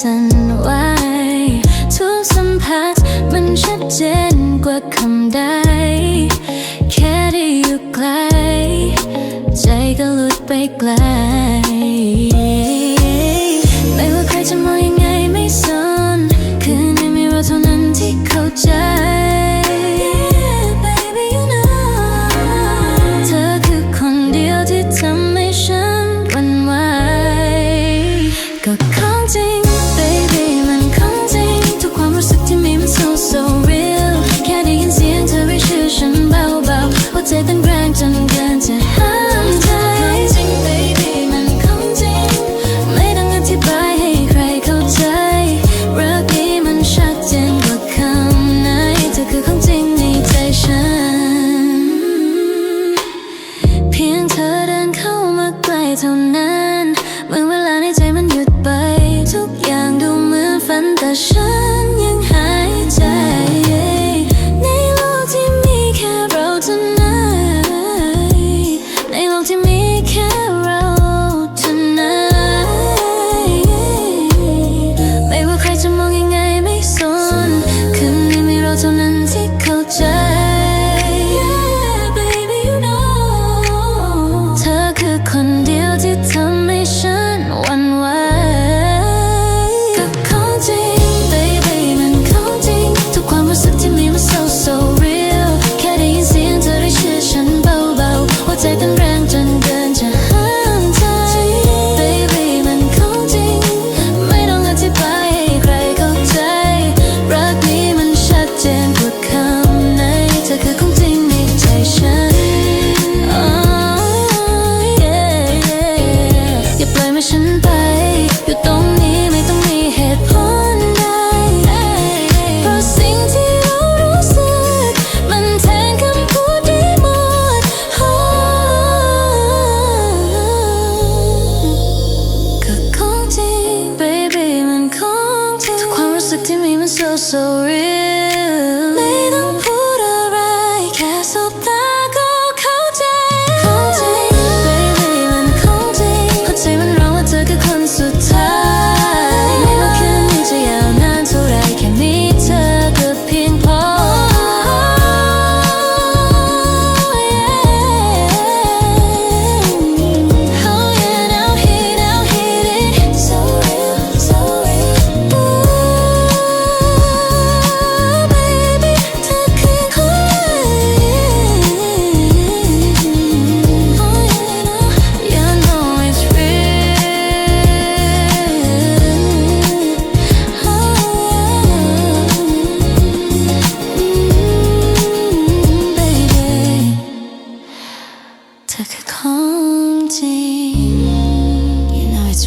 สั่นไหวทุกสัมผัสมันชัดเจนกว่าคำใด แค่ได้อยู่ใกล้ ใจก็หลุดไปไกล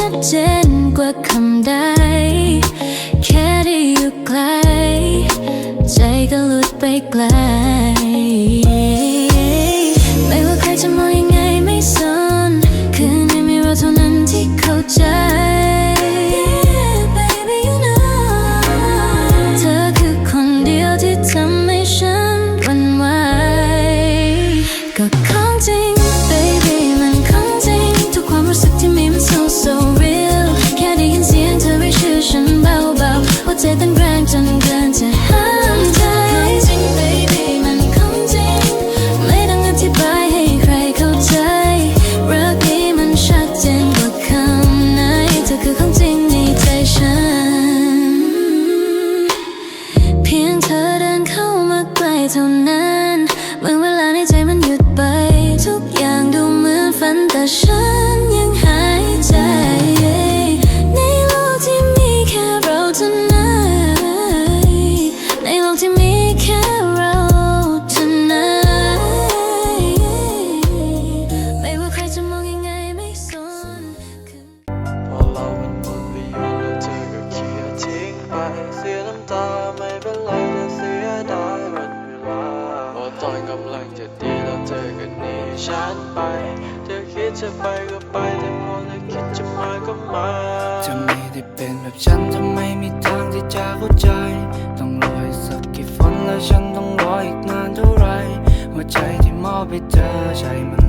ชัดเจนกว่าคำใด แค่ได้อยู่ใกล้ใจก็หลุดไปไกล ไม่ว่าใครจะมองยังไงไม่สน คืนนี้มีเราเท่านั้นที่เข้าใจ tonight ฉันไป เธอคิดจะไปก็ไปแต่พอเธอคิดจะมาก็มาจะไม่ได้เป็นแบบฉันทำไมมีทางที่จะเข้าใจ ต้องรออีกสักกี่ฝนแล้วฉันต้องรออีกนานเท่าไหรหัวใจที่มอบให้เธอใช่มัน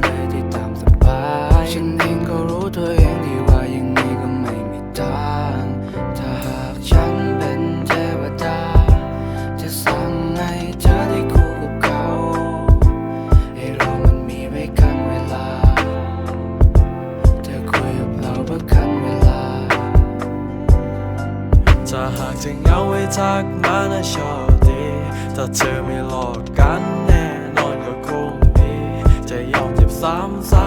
หากจะเงาไว้ทักมานะชอบดีถ้าเธอไม่หลอกกันแน่นอนก็คงดี จะยอมเจ็บซ้ำซ้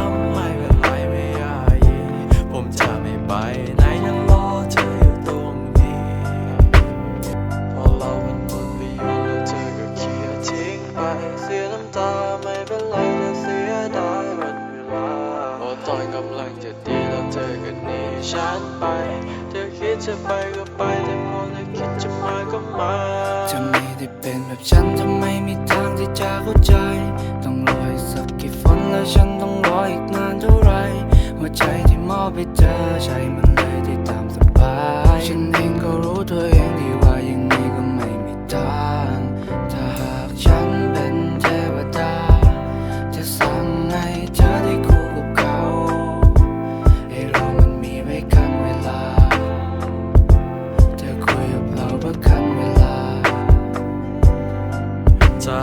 จะไปก็ไปแต่พอเธอคิดจะมาก็มาจะไม่ได้เป็นแบบฉันทำไมมีทางที่จะเข้าใจ ต้องรออีกสักกี่ฝนแล้วฉันต้องรออีกนานเท่าไหรหัวใจที่มอบให้เธอใจมันเลยได้ตามสบาย ฉันเองก็รู้ตัวเอง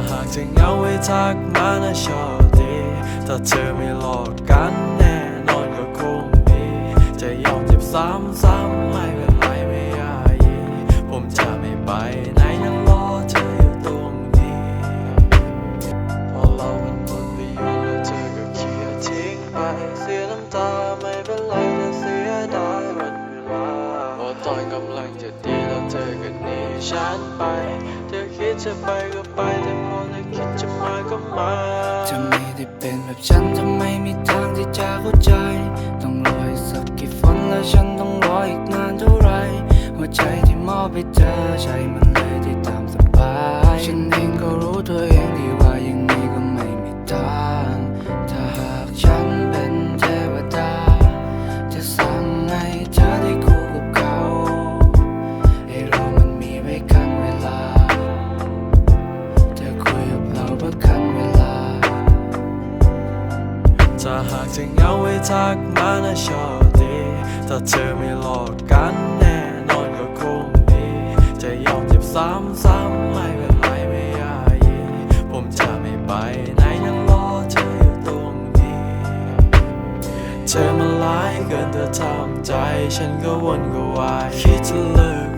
หากจะเหงาไว้ทักมานะชอบดีถ้าเธอไม่หลอกกันแน่นอนก็คงดี จะยอมเจ็บซ้ำซ้ำไม่เป็นไรไม่ยายีผมจะไม่ไป จะมาจะไม่ได้เป็นแบบฉันทำไมมีทางที่จะเข้าใจ ต้องรออีกสักกี่ฝนแล้วฉันต้องรออีกนานเท่าไหรหัวใจที่มอบให้เธอใจมันเลยที่ตามสบาย ฉันเองก็รู้ตัวเองาหากจะเงาไว้ทักมานะชอดีถ้าเธอไม่หลอกกันแน่นอนก็คงดี จะยอมเจ็บซ้ำซ้ำไม่เป็นไรไม่ยายีผมจะไม่ไปไหนยังรอเธออยู่ตรงนี้ เธอมาหลายเกินเธอทำใจ ฉันก็วนก็วายคิดจะเลิก